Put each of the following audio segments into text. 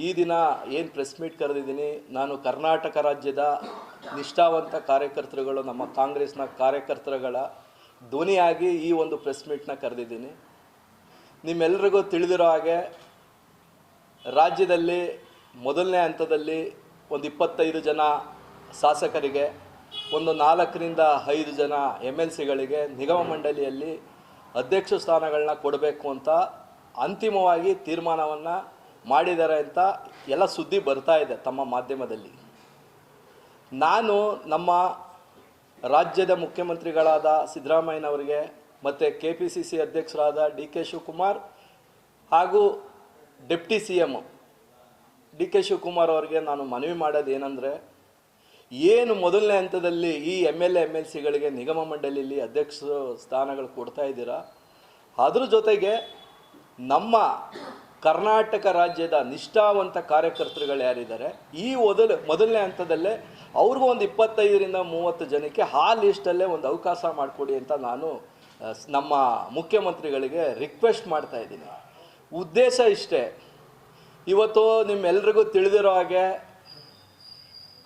ಈ ದಿನ ಏನು ಪ್ರೆಸ್ ಮೀಟ್ ಕರೆದಿದ್ದೀನಿ, ನಾನು ಕರ್ನಾಟಕ ರಾಜ್ಯದ ನಿಷ್ಠಾವಂತ ಕಾರ್ಯಕರ್ತರುಗಳು, ನಮ್ಮ ಕಾಂಗ್ರೆಸ್ನ ಕಾರ್ಯಕರ್ತರುಗಳ ಧ್ವನಿಯಾಗಿ ಈ ಒಂದು ಪ್ರೆಸ್ ಮೀಟ್ನ ಕರೆದಿದ್ದೀನಿ. ನಿಮ್ಮೆಲ್ಲರಿಗೂ ತಿಳಿದಿರೋ ಹಾಗೆ, ರಾಜ್ಯದಲ್ಲಿ ಮೊದಲನೇ ಹಂತದಲ್ಲಿ ಒಂದು ಇಪ್ಪತ್ತೈದು ಜನ ಶಾಸಕರಿಗೆ, ಒಂದು ನಾಲ್ಕರಿಂದ ಐದು ಜನ ಎಂ ಎಲ್ ಸಿಗಳಿಗೆ ನಿಗಮ ಮಂಡಳಿಯಲ್ಲಿ ಅಧ್ಯಕ್ಷ ಸ್ಥಾನಗಳನ್ನ ಕೊಡಬೇಕು ಅಂತ ಅಂತಿಮವಾಗಿ ತೀರ್ಮಾನವನ್ನು ಮಾಡಿದ್ದಾರೆ ಅಂತ ಎಲ್ಲ ಸುದ್ದಿ ಬರ್ತಾ ಇದೆ ತಮ್ಮ ಮಾಧ್ಯಮದಲ್ಲಿ. ನಾನು ನಮ್ಮ ರಾಜ್ಯದ ಮುಖ್ಯಮಂತ್ರಿಗಳಾದ ಸಿದ್ದರಾಮಯ್ಯನವರಿಗೆ ಮತ್ತು ಕೆ ಪಿ ಸಿ ಸಿ ಅಧ್ಯಕ್ಷರಾದ ಡಿ ಕೆ ಶಿವಕುಮಾರ್ ಹಾಗೂ deputy C M D K Shivakumar ಅವರಿಗೆ ನಾನು ಮನವಿ ಮಾಡೋದು ಏನಂದರೆ, ಏನು ಮೊದಲನೇ ಹಂತದಲ್ಲಿ ಈ ಎಂ ಎಲ್ ಎಂ ಎಲ್ ಸಿಗಳಿಗೆ ನಿಗಮ ಮಂಡಳಿಯಲ್ಲಿ ಅಧ್ಯಕ್ಷ ಸ್ಥಾನಗಳು ಕೊಡ್ತಾ ಇದ್ದೀರಾ, ಅದ್ರ ಜೊತೆಗೆ ನಮ್ಮ ಕರ್ನಾಟಕ ರಾಜ್ಯದ ನಿಷ್ಠಾವಂತ ಕಾರ್ಯಕರ್ತರುಗಳು ಯಾರಿದ್ದಾರೆ? ಈ ಮೊದಲು, ಮೊದಲನೇ ಹಂತದಲ್ಲೇ ಅವ್ರಿಗೂ ಒಂದು ಇಪ್ಪತ್ತೈದರಿಂದ ಮೂವತ್ತು ಜನಕ್ಕೆ ಆ ಲಿಸ್ಟಲ್ಲೇ ಒಂದು ಅವಕಾಶ ಮಾಡಿಕೊಡಿ ಅಂತ ನಾನು ನಮ್ಮ ಮುಖ್ಯಮಂತ್ರಿಗಳಿಗೆ ರಿಕ್ವೆಸ್ಟ್ ಮಾಡ್ತಾ ಇದ್ದೀನಿ. ಉದ್ದೇಶ ಇಷ್ಟೇ. ಇವತ್ತು ನಿಮ್ಮೆಲ್ರಿಗೂ ತಿಳಿದಿರೋ ಹಾಗೆ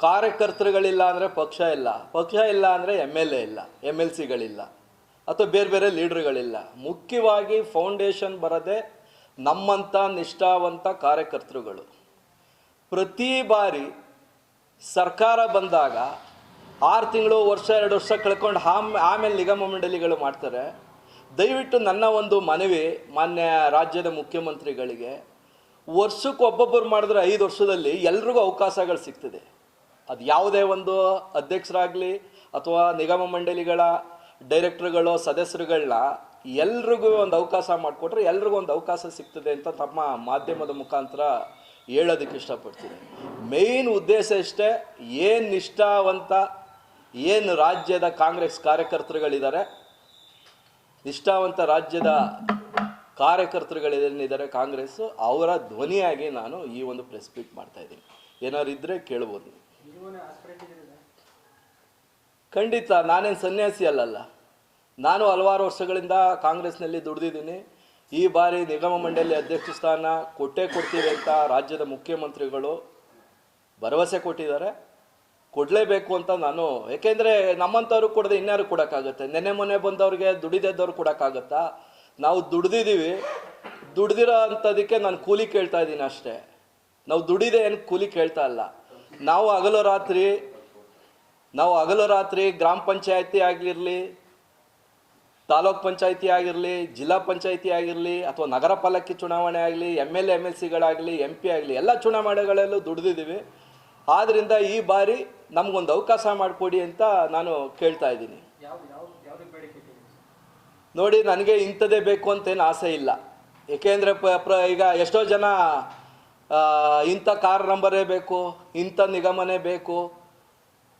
ಕಾರ್ಯಕರ್ತರುಗಳಿಲ್ಲ ಅಂದರೆ ಪಕ್ಷ ಇಲ್ಲ. ಪಕ್ಷ ಇಲ್ಲ ಅಂದರೆ ಎಂ ಎಲ್ ಎ ಇಲ್ಲ ಎಂ ಎಲ್ ಸಿಗಳಿಲ್ಲ ಅಥವಾ ಬೇರೆ ಬೇರೆ ಲೀಡ್ರುಗಳಿಲ್ಲ ಮುಖ್ಯವಾಗಿ ಫೌಂಡೇಶನ್ ಬರದೆ ನಮ್ಮಂಥ ನಿಷ್ಠಾವಂತ ಕಾರ್ಯಕರ್ತರುಗಳು. ಪ್ರತಿ ಬಾರಿ ಸರ್ಕಾರ ಬಂದಾಗ ಆರು ತಿಂಗಳು, ವರ್ಷ, ಎರಡು ವರ್ಷ ಕಳ್ಕೊಂಡು ಆಮ್ ಆಮೇಲೆ ನಿಗಮ ಮಂಡಳಿಗಳು ಮಾಡ್ತಾರೆ. ದಯವಿಟ್ಟು ನನ್ನ ಒಂದು ಮನವಿ ಮಾನ್ಯ ರಾಜ್ಯದ ಮುಖ್ಯಮಂತ್ರಿಗಳಿಗೆ. ವರ್ಷಕ್ಕೆ ಒಬ್ಬೊಬ್ಬರು ಮಾಡಿದ್ರೆ ಐದು ವರ್ಷದಲ್ಲಿ ಎಲ್ರಿಗೂ ಅವಕಾಶಗಳು ಸಿಗ್ತದೆ. ಅದು ಯಾವುದೇ ಒಂದು ಅಧ್ಯಕ್ಷರಾಗಲಿ ಅಥವಾ ನಿಗಮ ಮಂಡಳಿಗಳ ಡೈರೆಕ್ಟರ್ಗಳು ಸದಸ್ಯರುಗಳನ್ನ ಎಲ್ರಿಗೂ ಒಂದು ಅವಕಾಶ ಮಾಡಿಕೊಟ್ರೆ ಎಲ್ರಿಗೂ ಒಂದು ಅವಕಾಶ ಸಿಗ್ತದೆ ಅಂತ ತಮ್ಮ ಮಾಧ್ಯಮದ ಮುಖಾಂತರ ಹೇಳೋದಕ್ಕೆ ಇಷ್ಟಪಡ್ತೀನಿ. ಮೇಯ್ನ್ ಉದ್ದೇಶ ಇಷ್ಟೇ, ಏನು ನಿಷ್ಠಾವಂತ, ಏನು ರಾಜ್ಯದ ಕಾಂಗ್ರೆಸ್ ಕಾರ್ಯಕರ್ತರುಗಳಿದ್ದಾರೆ, ನಿಷ್ಠಾವಂತ ರಾಜ್ಯದ ಕಾರ್ಯಕರ್ತರುಗಳೇನಿದ್ದಾರೆ ಕಾಂಗ್ರೆಸ್ಸು, ಅವರ ಧ್ವನಿಯಾಗಿ ನಾನು ಈ ಒಂದು ಪ್ರೆಸ್ ಮೀಟ್ ಮಾಡ್ತಾ ಇದ್ದೀನಿ. ಏನಾದ್ರು ಇದ್ದರೆ ಕೇಳ್ಬೋದು. ಖಂಡಿತ, ನಾನೇನು ಸನ್ಯಾಸಿ ಅಲ್ಲಲ್ಲ. ನಾನು ಹಲವಾರು ವರ್ಷಗಳಿಂದ ಕಾಂಗ್ರೆಸ್ನಲ್ಲಿ ದುಡಿದಿದ್ದೀನಿ. ಈ ಬಾರಿ ನಿಗಮ ಮಂಡಳಿ ಅಧ್ಯಕ್ಷ ಸ್ಥಾನ ಕೊಟ್ಟೇ ಕೊಡ್ತೀವಿ ಅಂತ ರಾಜ್ಯದ ಮುಖ್ಯಮಂತ್ರಿಗಳು ಭರವಸೆ ಕೊಟ್ಟಿದ್ದಾರೆ. ಕೊಡಲೇಬೇಕು ಅಂತ ನಾನು, ಏಕೆಂದರೆ ನಮ್ಮಂಥವ್ರು ಕೊಡದೆ ಇನ್ಯಾರು ಕೊಡೋಕ್ಕಾಗತ್ತೆ? ನೆನ್ನೆ ಮೊನ್ನೆ ಬಂದವ್ರಿಗೆ ದುಡಿದಿದ್ದವ್ರು ಕೊಡೋಕ್ಕಾಗತ್ತಾ? ನಾವು ದುಡ್ದಿದ್ದೀವಿ. ದುಡ್ದಿರೋ ಅಂಥದಕ್ಕೆ ನಾನು ಕೂಲಿ ಕೇಳ್ತಾ ಇದ್ದೀನಿ ಅಷ್ಟೇ. ನಾವು ದುಡಿದೆ ಏನು ಕೂಲಿ ಕೇಳ್ತಾ ಇಲ್ಲ. ನಾವು ಹಗಲು ರಾತ್ರಿ, ನಾವು ಹಗಲು ರಾತ್ರಿ ಗ್ರಾಮ ಪಂಚಾಯತಿ ಆಗಿರಲಿ ತಾಲೂಕ್ ಪಂಚಾಯಿತಿ ಆಗಿರಲಿ ಜಿಲ್ಲಾ ಪಂಚಾಯಿತಿ ಆಗಿರಲಿ ಅಥವಾ ನಗರ ಪಾಲಕಿ ಚುನಾವಣೆ ಆಗಲಿ ಎಂ ಎಲ್ ಎಂ ಎಲ್ ಸಿಗಳಾಗಲಿ ಎಂ ಪಿ ಆಗಲಿ ಎಲ್ಲ ಚುನಾವಣೆಗಳಲ್ಲೂ ದುಡಿದಿದ್ದೀವಿ. ಆದ್ದರಿಂದ ಈ ಬಾರಿ ನಮಗೊಂದು ಅವಕಾಶ ಮಾಡಿಕೊಡಿ ಅಂತ ನಾನು ಕೇಳ್ತಾ ಇದ್ದೀನಿ. ನೋಡಿ ನನಗೆ ಇಂಥದ್ದೇ ಬೇಕು ಅಂತೇನು ಆಸೆ ಇಲ್ಲ. ಏಕೆಂದರೆ ಪ ಪ್ರ ಈಗ ಎಷ್ಟೋ ಜನ ಇಂಥ ಕಾರ್ ನಂಬರೇ ಬೇಕು ಇಂಥ ನಿಗಮನೇ ಬೇಕು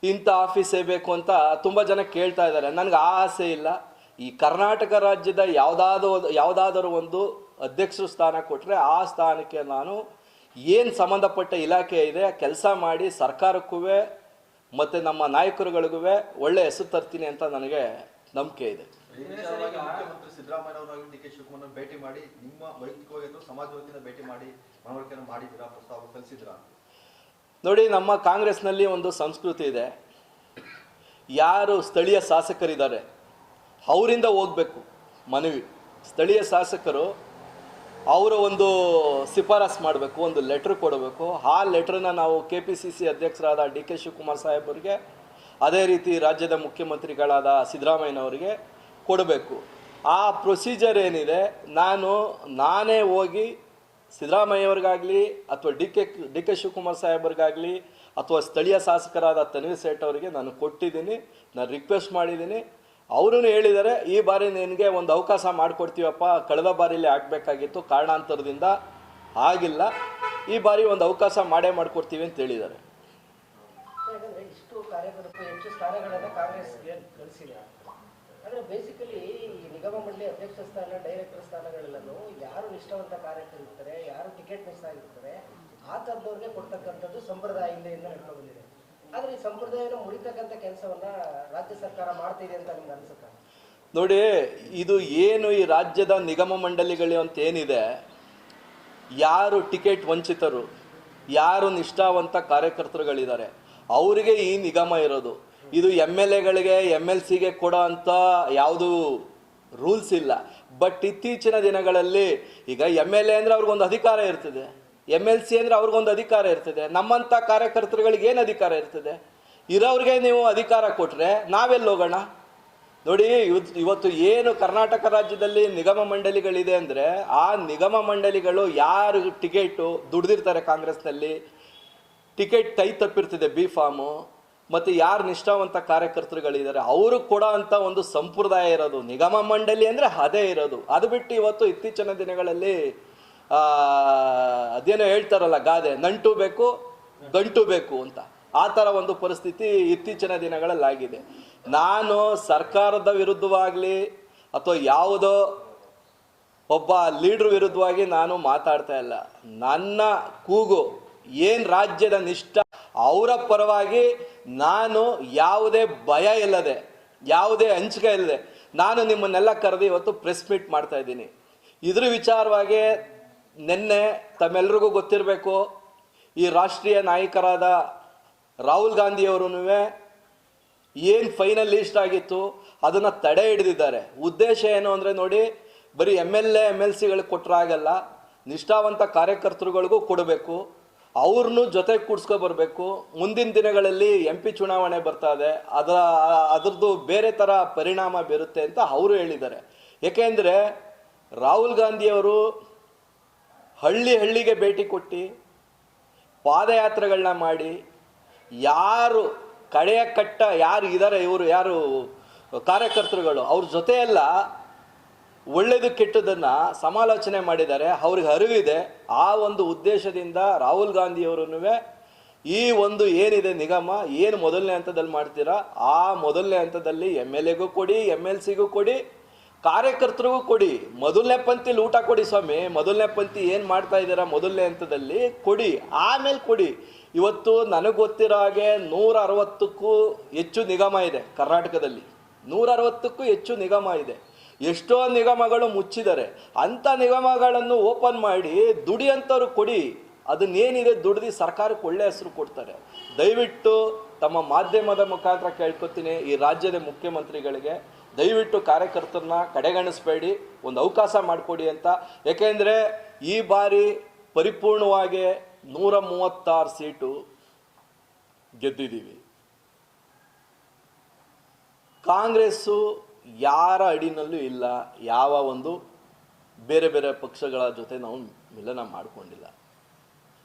ಇಂಥ ಆಫೀಸೇ ಬೇಕು ಅಂತ ತುಂಬ ಜನ ಕೇಳ್ತಾ ಇದ್ದಾರೆ. ನನಗೆ ಆ ಆಸೆ ಇಲ್ಲ. ಈ ಕರ್ನಾಟಕ ರಾಜ್ಯದ ಯಾವುದಾದ್ರು ಯಾವುದಾದರೂ ಒಂದು ಅಧ್ಯಕ್ಷರು ಸ್ಥಾನ ಕೊಟ್ಟರೆ ಆ ಸ್ಥಾನಕ್ಕೆ ನಾನು ಏನು ಸಂಬಂಧಪಟ್ಟ ಇಲಾಖೆ ಇದೆ ಕೆಲಸ ಮಾಡಿ ಸರ್ಕಾರಕ್ಕೂ ಮತ್ತು ನಮ್ಮ ನಾಯಕರುಗಳಿಗೂ ಒಳ್ಳೆ ಹೆಸರು ತರ್ತೀನಿ ಅಂತ ನನಗೆ ನಂಬಿಕೆ ಇದೆ. ಈ ವಿಚಾರವಾಗಿ ಮುಖ್ಯಮಂತ್ರಿ ಸಿದ್ದರಾಮಯ್ಯ ಅವರಾಗಿ ಡಿ ಕೆ ಶಿವಕುಮಾರ್ ಭೇಟಿ ಮಾಡಿ ನಿಮ್ಮ ವೈಯಕ್ತಿಕವಾಗಿ ಅಥವಾ ಸಮಾಜ ವತಿಯಿಂದ ಭೇಟಿ ಮಾಡಿ ಮನವರಿಕೆಯನ್ನು ಮಾಡಿದ್ದೀರಾ ಪ್ರಸ್ತಾವ ಕಲಿಸಿದ್ರಾ ನೋಡಿ ನಮ್ಮ ಕಾಂಗ್ರೆಸ್ನಲ್ಲಿ ಒಂದು ಸಂಸ್ಕೃತಿ ಇದೆ. ಯಾರು ಸ್ಥಳೀಯ ಶಾಸಕರಿದ್ದಾರೆ ಅವರಿಂದ ಹೋಗಬೇಕು ಮನವಿ. ಸ್ಥಳೀಯ ಶಾಸಕರು ಅವರ ಒಂದು ಶಿಫಾರಸ್ ಮಾಡಬೇಕು, ಒಂದು ಲೆಟ್ರ್ ಕೊಡಬೇಕು. ಆ ಲೆಟ್ರನ್ನ ನಾವು ಕೆ ಪಿ ಸಿ ಸಿ ಅಧ್ಯಕ್ಷರಾದ ಡಿ ಕೆ ಶಿವಕುಮಾರ್ ಸಾಹೇಬರಿಗೆ, ಅದೇ ರೀತಿ ರಾಜ್ಯದ ಮುಖ್ಯಮಂತ್ರಿಗಳಾದ ಸಿದ್ದರಾಮಯ್ಯನವರಿಗೆ ಕೊಡಬೇಕು. ಆ ಪ್ರೊಸೀಜರ್ ಏನಿದೆ, ನಾನು, ನಾನೇ ಹೋಗಿ ಸಿದ್ದರಾಮಯ್ಯವ್ರಿಗಾಗಲಿ ಅಥವಾ D K D K Shivakumar ಸಾಹೇಬರಿಗಾಗಲಿ ಅಥವಾ ಸ್ಥಳೀಯ ಶಾಸಕರಾದ ತನ್ವೀರ್ ಸೇಠ್ ಅವರಿಗೆ ನಾನು ಕೊಟ್ಟಿದ್ದೀನಿ, ನಾನು ರಿಕ್ವೆಸ್ಟ್ ಮಾಡಿದ್ದೀನಿ. ಅವರು ಹೇಳಿದ್ದಾರೆ ಈ ಬಾರಿ ನಿನಗೆ ಒಂದು ಅವಕಾಶ ಮಾಡಿಕೊಡ್ತೀವಪ್ಪ, ಕಳೆದ ಬಾರಿಲಿ ಆಗಬೇಕಾಗಿತ್ತು, ಕಾರಣಾಂತರದಿಂದ ಆಗಿಲ್ಲ. ಈ ಬಾರಿ ಒಂದು ಅವಕಾಶ ಮಾಡೇ ಮಾಡಿಕೊಡ್ತೀವಿ ಅಂತ ಹೇಳಿದ್ದಾರೆ. ಅಂದ್ರೆ ಬೇಸಿಕಲಿ ನಿಗಮ ಮಂಡಳಿ ಅಧ್ಯಕ್ಷ ಸ್ಥಾನ ಡೈರೆಕ್ಟರ್ ಸ್ಥಾನಗಳೆಲ್ಲನೂ ಯಾರು ನಿಷ್ಠಾವಂತ ಕಾರ್ಯಕರ್ತರಿರ್ತಾರೆ, ಯಾರು ಟಿಕೆಟ್ ಮಿಸ್ ಆಗಿರ್ತಾರೆ, ಆ ಥರದವ್ರಿಗೆ ಕೊಡ್ತಕ್ಕಂಥದ್ದು ಸಂಪ್ರದಾಯ ಹಿಂದೆಯಿಂದ ನಡ್ಕೊಂಡು ಬಂದಿದೆ. ರಾಜ್ಯ ಸರ್ಕಾರ ಅಂತ ನೋಡಿ, ಇದು ಏನು ಈ ರಾಜ್ಯದ ನಿಗಮ ಮಂಡಳಿಗಳು ಅಂತ ಏನಿದೆ, ಯಾರು ಟಿಕೆಟ್ ವಂಚಿತರು, ಯಾರು ನಿಷ್ಠಾವಂತ ಕಾರ್ಯಕರ್ತರುಗಳಿದ್ದಾರೆ, ಅವರಿಗೆ ಈ ನಿಗಮ ಇರೋದು. ಇದು ಎಂ ಎಲ್ ಎಗಳಿಗೆ, ಎಂ ಎಲ್ ಸಿಗೆ ಕೊಡೋ ಅಂಥ ಯಾವುದು ರೂಲ್ಸ್ ಇಲ್ಲ. ಬಟ್ ಇತ್ತೀಚಿನ ದಿನಗಳಲ್ಲಿ ಈಗ ಎಂ ಎಲ್ ಎ ಅಂದರೆ ಅವ್ರಿಗೊಂದು ಅಧಿಕಾರ ಇರ್ತದೆ. ಎಂ ಎಲ್ ಸಿ ಅಂದರೆ ಅವ್ರಿಗೊಂದು ಅಧಿಕಾರ ಇರ್ತದೆ. ನಮ್ಮಂಥ ಕಾರ್ಯಕರ್ತರುಗಳಿಗೆ ಏನು ಅಧಿಕಾರ ಇರ್ತದೆ? ಇರೋರಿಗೆ ನೀವು ಅಧಿಕಾರ ಕೊಟ್ಟರೆ ನಾವೆಲ್ಲಿ ಹೋಗೋಣ? ನೋಡಿ ಇವತ್ತು ಏನು ಕರ್ನಾಟಕ ರಾಜ್ಯದಲ್ಲಿ ನಿಗಮ ಮಂಡಳಿಗಳಿದೆ ಅಂದರೆ ಆ ನಿಗಮ ಮಂಡಳಿಗಳು ಯಾರು ಟಿಕೆಟು ದುಡ್ದಿರ್ತಾರೆ ಕಾಂಗ್ರೆಸ್ನಲ್ಲಿ? ಟಿಕೆಟ್ ಕೈ ತಪ್ಪಿರ್ತದೆ ಬಿ ಫಾರ್ಮು. ಮತ್ತು ಯಾರು ನಿಷ್ಠಾವಂತ ಕಾರ್ಯಕರ್ತರುಗಳಿದ್ದಾರೆ? ಅವರು ಕೊಡೋ ಅಂಥ ಒಂದು ಸಂಪ್ರದಾಯ ಇರೋದು. ನಿಗಮ ಮಂಡಳಿ ಅಂದರೆ ಅದೇ ಇರೋದು. ಅದು ಬಿಟ್ಟು ಇವತ್ತು ಇತ್ತೀಚಿನ ದಿನಗಳಲ್ಲಿ ಅದೇನೋ ಹೇಳ್ತಾರಲ್ಲ ಗಾದೆ, ನಂಟು ಬೇಕು, ಗಂಟು ಬೇಕು ಅಂತ. ಆ ಥರ ಒಂದು ಪರಿಸ್ಥಿತಿ ಇತ್ತೀಚಿನ ದಿನಗಳಲ್ಲಿ ಆಗಿದೆ ನಾನು ಸರ್ಕಾರದ ವಿರುದ್ಧವಾಗಲಿ ಅಥವಾ ಯಾವುದೋ ಒಬ್ಬ ಲೀಡ್ರ್ ವಿರುದ್ಧವಾಗಿ ನಾನು ಮಾತಾಡ್ತಾ ಇಲ್ಲ. ನನ್ನ ಕೂಗು, ಏನು ರಾಜ್ಯದ ನಿಷ್ಠ, ಅವರ ಪರವಾಗಿ ನಾನು ಯಾವುದೇ ಭಯ ಇಲ್ಲದೆ, ಯಾವುದೇ ಹಂಚಿಕೆ ಇಲ್ಲದೆ, ನಾನು ನಿಮ್ಮನ್ನೆಲ್ಲ ಕರೆದು ಇವತ್ತು ಪ್ರೆಸ್ ಮೀಟ್ ಮಾಡ್ತಾ ಇದ್ದೀನಿ. ಇದ್ರ ವಿಚಾರವಾಗಿ ನಿನ್ನೆ ತಮ್ಮೆಲ್ರಿಗೂ ಗೊತ್ತಿರಬೇಕು, ಈ ರಾಷ್ಟ್ರೀಯ ನಾಯಕರಾದ ರಾಹುಲ್ ಗಾಂಧಿಯವರೂ ಏನು ಫೈನಲ್ ಲೀಸ್ಟ್ ಆಗಿತ್ತು, ಅದನ್ನು ತಡೆ ಹಿಡಿದಿದ್ದಾರೆ. ಉದ್ದೇಶ ಏನು ಅಂದರೆ ನೋಡಿ, ಬರೀ M L A M L ಸಿಗಳಿಗೆ ಕೊಟ್ಟರೆ ಆಗಲ್ಲ, ನಿಷ್ಠಾವಂತ ಕಾರ್ಯಕರ್ತರುಗಳಿಗೂ ಕೊಡಬೇಕು, ಅವ್ರನ್ನೂ ಜೊತೆಗೆ ಕೂಡ್ಸ್ಕೊಬರ್ಬೇಕು ಮುಂದಿನ ದಿನಗಳಲ್ಲಿ ಎಂ ಪಿ ಚುನಾವಣೆ ಬರ್ತಾ ಇದೆ, ಅದರ, ಅದರದ್ದು ಬೇರೆ ಥರ ಪರಿಣಾಮ ಬೀರುತ್ತೆ ಅಂತ ಅವರು ಹೇಳಿದ್ದಾರೆ. ಏಕೆಂದರೆ ರಾಹುಲ್ ಗಾಂಧಿಯವರು ಹಳ್ಳಿ ಹಳ್ಳಿಗೆ ಭೇಟಿ ಕೊಟ್ಟು ಪಾದಯಾತ್ರೆಗಳನ್ನ ಮಾಡಿ, ಯಾರು ಕಡೆಯ ಕಟ್ಟ ಯಾರು ಇದ್ದಾರೆ ಇವರು ಯಾರು ಕಾರ್ಯಕರ್ತರುಗಳು, ಅವ್ರ ಜೊತೆಯೆಲ್ಲ ಒಳ್ಳೆಯದು ಕೆಟ್ಟದನ್ನು ಸಮಾಲೋಚನೆ ಮಾಡಿದ್ದಾರೆ. ಅವ್ರಿಗೆ ಅರಿವಿದೆ. ಆ ಒಂದು ಉದ್ದೇಶದಿಂದ ರಾಹುಲ್ ಗಾಂಧಿಯವರೂ ಈ ಒಂದು ಏನಿದೆ ನಿಗಮ, ಏನು ಮೊದಲನೇ ಹಂತದಲ್ಲಿ ಮಾಡ್ತೀರಾ, ಆ ಮೊದಲನೇ ಹಂತದಲ್ಲಿ ಎಂ ಎಲ್ ಎಗೂ ಕೊಡಿ, ಎಂ ಎಲ್ ಸಿಗೂ ಕೊಡಿ ಕಾರ್ಯಕರ್ತರಿಗೂ ಕೊಡಿ. ಮೊದಲನೇ ಪಂಕ್ತಿಲಿ ಊಟ ಕೊಡಿ ಸ್ವಾಮಿ. ಮೊದಲನೇ ಪಂಕ್ತಿ ಏನು ಮಾಡ್ತಾ ಇದ್ದೀರಾ ಮೊದಲನೇ ಹಂತದಲ್ಲಿ? ಕೊಡಿ. ಆಮೇಲೆ ಕೊಡಿ. ಇವತ್ತು ನನಗೆ ಗೊತ್ತಿರೋ ಹಾಗೆ ನೂರ ಅರವತ್ತಕ್ಕೂ ಹೆಚ್ಚು ನಿಗಮ ಇದೆ ಕರ್ನಾಟಕದಲ್ಲಿ. ನೂರ ಅರವತ್ತಕ್ಕೂ ಹೆಚ್ಚು ನಿಗಮ ಇದೆ. ಎಷ್ಟೋ ನಿಗಮಗಳು ಮುಚ್ಚಿದ್ದಾರೆ. ಅಂಥ ನಿಗಮಗಳನ್ನು ಓಪನ್ ಮಾಡಿ ದುಡಿಯಂಥವ್ರು ಕೊಡಿ. ಅದನ್ನೇನಿದೆ ದುಡ್ದು ಸರ್ಕಾರಕ್ಕೆ ಒಳ್ಳೆ ಹೆಸರು ಕೊಡ್ತಾರೆ. ದಯವಿಟ್ಟು ತಮ್ಮ ಮಾಧ್ಯಮದ ಮುಖಾಂತರ ಕೇಳ್ಕೊತೀನಿ ಈ ರಾಜ್ಯದ ಮುಖ್ಯಮಂತ್ರಿಗಳಿಗೆ. ದಯವಿಟ್ಟು ಕಾರ್ಯಕರ್ತರನ್ನ ಕಡೆಗಣಿಸ್ಬೇಡಿ, ಒಂದು ಅವಕಾಶ ಮಾಡಿಕೊಡಿ ಅಂತ. ಏಕೆಂದರೆ ಈ ಬಾರಿ ಪರಿಪೂರ್ಣವಾಗಿ ನೂರ ಮೂವತ್ತಾರು ಸೀಟು ಗೆದ್ದಿದ್ದೀವಿ. ಕಾಂಗ್ರೆಸ್ಸು ಯಾರ ಅಡಿನಲ್ಲೂ ಇಲ್ಲ, ಯಾವ ಒಂದು ಬೇರೆ ಬೇರೆ ಪಕ್ಷಗಳ ಜೊತೆ ನಾವು ಮಿಲನ ಮಾಡಿಕೊಂಡಿಲ್ಲ.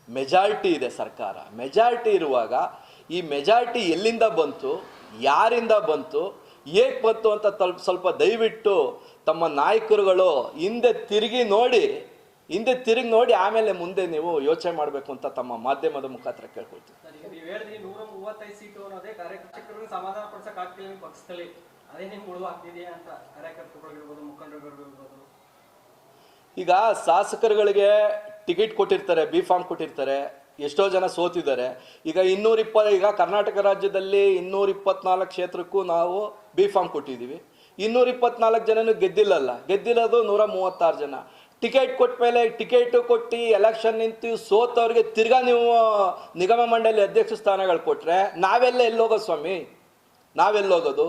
ಮೆಜಾರಿಟಿ ಇದೆ ಸರ್ಕಾರ. ಮೆಜಾರಿಟಿ ಇರುವಾಗ ಈ ಮೆಜಾರಿಟಿ ಎಲ್ಲಿಂದ ಬಂತು, ಯಾರಿಂದ ಬಂತು ಏಕೆ ಬಂತು ಅಂತ ತಲ್ಪ ಸ್ವಲ್ಪ ದಯವಿಟ್ಟು ತಮ್ಮ ನಾಯಕರುಗಳು ಹಿಂದೆ ತಿರುಗಿ ನೋಡಿ ಹಿಂದೆ ತಿರುಗಿ ನೋಡಿ ಆಮೇಲೆ ಮುಂದೆ ನೀವು ಯೋಚನೆ ಮಾಡಬೇಕು ಅಂತ ತಮ್ಮ ಮಾಧ್ಯಮದ ಮುಖಾಂತರ ಕೇಳ್ಕೊಳ್ತೀವಿ ಈಗ ಶಾಸಕರುಗಳಿಗೆ ಟಿಕೆಟ್ ಕೊಟ್ಟಿರ್ತಾರೆ ಬಿ ಫಾರ್ಮ್ ಕೊಟ್ಟಿರ್ತಾರೆ. ಎಷ್ಟೋ ಜನ ಸೋತಿದ್ದಾರೆ. ಈಗ ಇನ್ನೂರ ಇಪ್ಪ ಈಗ ಕರ್ನಾಟಕ ರಾಜ್ಯದಲ್ಲಿ ಇನ್ನೂರ ಇಪ್ಪತ್ನಾಲ್ಕು ಕ್ಷೇತ್ರಕ್ಕೂ ನಾವು ಬಿ ಫಾರ್ಮ್ ಕೊಟ್ಟಿದ್ದೀವಿ. ಇನ್ನೂರ ಇಪ್ಪತ್ನಾಲ್ಕು ಜನನು ಗೆದ್ದಿಲ್ಲಲ್ಲ. ಗೆದ್ದಿಲ್ಲದು ನೂರ ಮೂವತ್ತಾರು ಜನ. ಟಿಕೆಟ್ ಕೊಟ್ಟ ಮೇಲೆ ಟಿಕೆಟು ಕೊಟ್ಟು ಎಲೆಕ್ಷನ್ ನಿಂತು ಸೋತವ್ರಿಗೆ ತಿರ್ಗಾ ನೀವು ನಿಗಮ ಮಂಡಳಿ ಅಧ್ಯಕ್ಷ ಸ್ಥಾನಗಳು ಕೊಟ್ಟರೆ ನಾವೆಲ್ಲ ಎಲ್ಲೋಗೋದು ಸ್ವಾಮಿ? ನಾವೆಲ್ಲೋಗೋದು?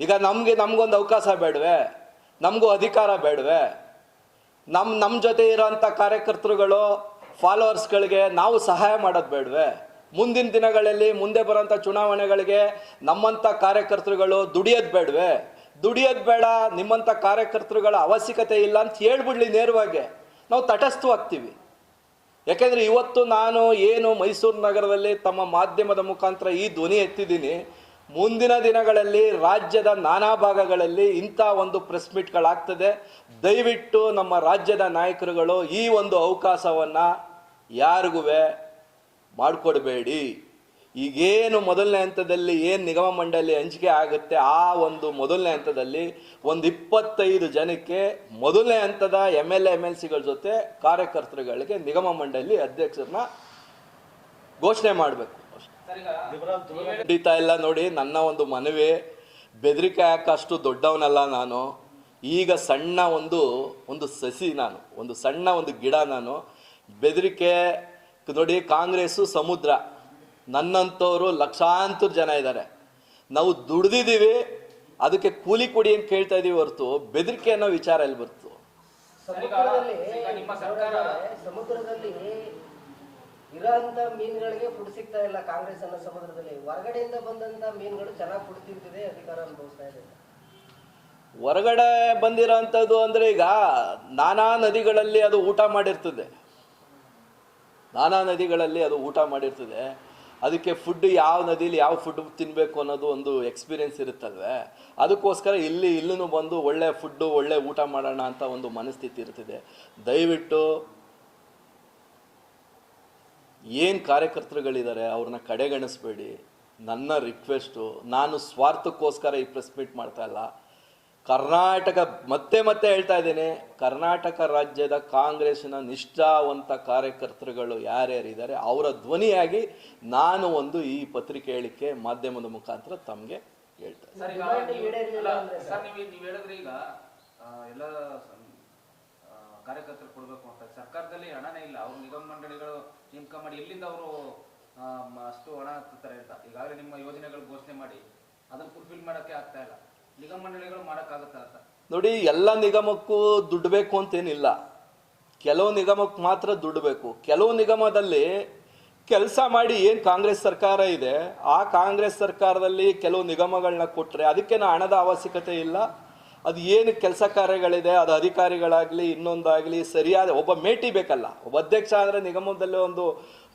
ಈಗ ನಮಗೆ ನಮಗೊಂದು ಅವಕಾಶ ಬೇಡವೆ. ನಮಗೂ ಅಧಿಕಾರ ಬೇಡವೆ. ನಮ್ಮ ನಮ್ಮ ಜೊತೆ ಇರೋಂಥ ಕಾರ್ಯಕರ್ತರುಗಳು ಫಾಲೋವರ್ಸ್ಗಳಿಗೆ ನಾವು ಸಹಾಯ ಮಾಡೋದು ಬೇಡವೆ. ಮುಂದಿನ ದಿನಗಳಲ್ಲಿ ಮುಂದೆ ಬರೋಂಥ ಚುನಾವಣೆಗಳಿಗೆ ನಮ್ಮಂಥ ಕಾರ್ಯಕರ್ತರುಗಳು ದುಡಿಯೋದು ಬೇಡವೆ. ದುಡಿಯೋದು ಬೇಡ ನಿಮ್ಮಂಥ ಕಾರ್ಯಕರ್ತರುಗಳ ಅವಶ್ಯಕತೆ ಇಲ್ಲ ಅಂತ ಹೇಳ್ಬಿಡ್ಲಿ ನೇರವಾಗಿ. ನಾವು ತಟಸ್ಥವಾಗ್ತೀವಿ ಯಾಕೆಂದರೆ ಇವತ್ತು ನಾನು ಏನು ಮೈಸೂರು ನಗರದಲ್ಲಿ ತಮ್ಮ ಮಾಧ್ಯಮದ ಮುಖಾಂತರ ಈ ಧ್ವನಿ ಎತ್ತಿದ್ದೀನಿ. ಮುಂದಿನ ದಿನಗಳಲ್ಲಿ ರಾಜ್ಯದ ನಾನಾ ಭಾಗಗಳಲ್ಲಿ ಇಂಥ ಒಂದು ಪ್ರೆಸ್ ಮೀಟ್ಗಳಾಗ್ತದೆ ದಯವಿಟ್ಟು ನಮ್ಮ ರಾಜ್ಯದ ನಾಯಕರುಗಳು ಈ ಒಂದು ಅವಕಾಶವನ್ನು ಯಾರಿಗೂ ಮಾಡಿಕೊಡ್ಬೇಡಿ. ಈಗೇನು ಮೊದಲನೇ ಹಂತದಲ್ಲಿ ಏನು ನಿಗಮ ಮಂಡಳಿ ಹಂಚಿಕೆ ಆಗುತ್ತೆ, ಆ ಒಂದು ಮೊದಲನೇ ಹಂತದಲ್ಲಿ ಒಂದು ಇಪ್ಪತ್ತೈದು ಜನಕ್ಕೆ ಮೊದಲನೇ ಹಂತದ ಎಂ ಎಲ್ ಎಂ ಎಲ್ ಸಿಗಳ ಜೊತೆ ಕಾರ್ಯಕರ್ತರುಗಳಿಗೆ ನಿಗಮ ಮಂಡಳಿ ಅಧ್ಯಕ್ಷರನ್ನ ಘೋಷಣೆ ಮಾಡಬೇಕು. ಹಿಡಿತಾ ಇಲ್ಲ ನೋಡಿ, ನನ್ನ ಒಂದು ಮನವಿ, ಬೆದರಿಕೆ ಹಾಕಷ್ಟು ದೊಡ್ಡವನಲ್ಲ ನಾನು. ಈಗ ಸಣ್ಣ ಒಂದು ಒಂದು ಸಸಿ ನಾನು, ಒಂದು ಸಣ್ಣ ಒಂದು ಗಿಡ ನಾನು. ಬೆದರಿಕೆ ನೋಡಿ ಕಾಂಗ್ರೆಸ್ಸು ಸಮುದ್ರ. ನನ್ನಂಥವ್ರು ಲಕ್ಷಾಂತರ ಜನ ಇದ್ದಾರೆ ನಾವು ದುಡ್ದಿದ್ದೀವಿ ಅದಕ್ಕೆ ಕೂಲಿ ಕೊಡಿ ಅಂತ ಕೇಳ್ತಾ ಇದೀವಿ ಹೊರತು ಬೆದರಿಕೆ ಅನ್ನೋ ವಿಚಾರ ಎಲ್ಲಿ ಬರ್ತು ಸಮುದ್ರದಲ್ಲಿ ಇರೋಂಥ ಮೀನುಗಳಿಗೆ ಫುಡ್ ಸಿಗ್ತಾ ಇಲ್ಲ ಕಾಂಗ್ರೆಸ್ ಅನ್ನೋ ಸಮುದ್ರದಲ್ಲಿ. ಹೊರಗಡೆಯಿಂದ ಬಂದಂತ ಮೀನುಗಳು ಚೆನ್ನಾಗಿ ಫುಡ್ ತಿಂತಿದೆ ಅಧಿಕಾರ ಅನುಭವಿಸ್ತಾ ಇದೆ. ಹೊರಗಡೆ ಬಂದಿರೋಂಥದ್ದು ಅಂದ್ರೆ ಈಗ ನಾನಾ ನದಿಗಳಲ್ಲಿ ಅದು ಊಟ ಮಾಡಿರ್ತದೆ. ನಾನಾ ನದಿಗಳಲ್ಲಿ ಅದು ಊಟ ಮಾಡಿರ್ತದೆ. ಅದಕ್ಕೆ ಫುಡ್ ಯಾವ ನದಿಲಿ ಯಾವ ಫುಡ್ ತಿನ್ನಬೇಕು ಅನ್ನೋದು ಒಂದು ಎಕ್ಸ್ಪೀರಿಯನ್ಸ್ ಇರುತ್ತಲ್ವೇ? ಅದಕ್ಕೋಸ್ಕರ ಇಲ್ಲಿ ಇಲ್ಲೂ ಬಂದು ಒಳ್ಳೆ ಫುಡ್ಡು ಒಳ್ಳೆ ಊಟ ಮಾಡೋಣ ಅಂತ ಒಂದು ಮನಸ್ಥಿತಿ ಇರ್ತದೆ ದಯವಿಟ್ಟು ಏನು ಕಾರ್ಯಕರ್ತರುಗಳಿದ್ದಾರೆ ಅವ್ರನ್ನ ಕಡೆಗಣಿಸ್ಬೇಡಿ. ನನ್ನ ರಿಕ್ವೆಸ್ಟು ನಾನು ಸ್ವಾರ್ಥಕ್ಕೋಸ್ಕರ ಈ ಪ್ರೆಸ್ ಮೀಟ್ ಮಾಡ್ತಾ ಇಲ್ಲ. ಕರ್ನಾಟಕ ಮತ್ತೆ ಮತ್ತೆ ಹೇಳ್ತಾ ಇದ್ದೀನಿ ಕರ್ನಾಟಕ ರಾಜ್ಯದ ಕಾಂಗ್ರೆಸ್ನ ನಿಷ್ಠಾವಂತ ಕಾರ್ಯಕರ್ತರುಗಳು ಯಾರ್ಯಾರಿದ್ದಾರೆ ಅವರ ಧ್ವನಿಯಾಗಿ ನಾನು ಒಂದು ಈ ಪತ್ರಿಕೆ ಹೇಳಿಕೆ ಮಾಧ್ಯಮದ ಮುಖಾಂತರ ತಮಗೆ ಹೇಳ್ತಾ ಇದ್ದೀನಿ. ಸರ್ ಈಗ ಡಿಮ್ಯಾಂಡ್ ನೀವು- ಈಡೇರ್ಲಿಲ್ಲ ಇಲ್ಲ, ಸರ್ ನೀವು ನೀವು ಹೇಳಿದ್ರೆ ಈಗ ಆ, ಎಲ್ಲ ಕಾರ್ಯಕರ್ತರು ಕೊಡ್ಬೇಕು ಅಂತ. ಸರ್ಕಾರದಲ್ಲಿ ಹಣನೇ ಇಲ್ಲ. ಅವ್ರು ನಿಗಮ ಮಂಡಳಿಗಳು ನೇಮಕ ಮಾಡಿ ಎಲ್ಲಿಂದ ಅವರು ಅಷ್ಟು ಹಣ ಹಾಕ್ತಾರೆ ಅಂತ. ಈಗಾಗಲೇ ನಿಮ್ಮ ಯೋಜನೆಗಳು ಘೋಷಣೆ ಮಾಡಿ ಅದನ್ನು ಫುಲ್ಫಿಲ್ ಮಾಡಕ್ಕೆ ಆಗ್ತಾ ಇಲ್ಲ. ನೋಡಿ, ಎಲ್ಲ ನಿಗಮಕ್ಕೂ ದುಡ್ಡು ಬೇಕು ಅಂತೇನಿಲ್ಲ. ಕೆಲವು ನಿಗಮಕ್ಕೆ ಮಾತ್ರ ದುಡ್ಡು ಬೇಕು. ಕೆಲವು ನಿಗಮದಲ್ಲಿ ಕೆಲಸ ಮಾಡಿ ಏನು ಕಾಂಗ್ರೆಸ್ ಸರ್ಕಾರ ಇದೆ, ಆ ಕಾಂಗ್ರೆಸ್ ಸರ್ಕಾರದಲ್ಲಿ ಕೆಲವು ನಿಗಮಗಳನ್ನ ಕೊಟ್ಟರೆ ಅದಕ್ಕೇನು ಹಣದ ಅವಶ್ಯಕತೆ ಇಲ್ಲ. ಅದು ಏನು ಕೆಲಸ ಕಾರ್ಯಗಳಿದೆ, ಅದು ಅಧಿಕಾರಿಗಳಾಗಲಿ, ಇನ್ನೊಂದಾಗಲಿ ಸರಿಯಾದ ಒಬ್ಬ ಮೇಟಿ ಬೇಕಲ್ಲ. ಒಬ್ಬ ಅಧ್ಯಕ್ಷ ಅಂದರೆ ನಿಗಮದಲ್ಲಿ ಒಂದು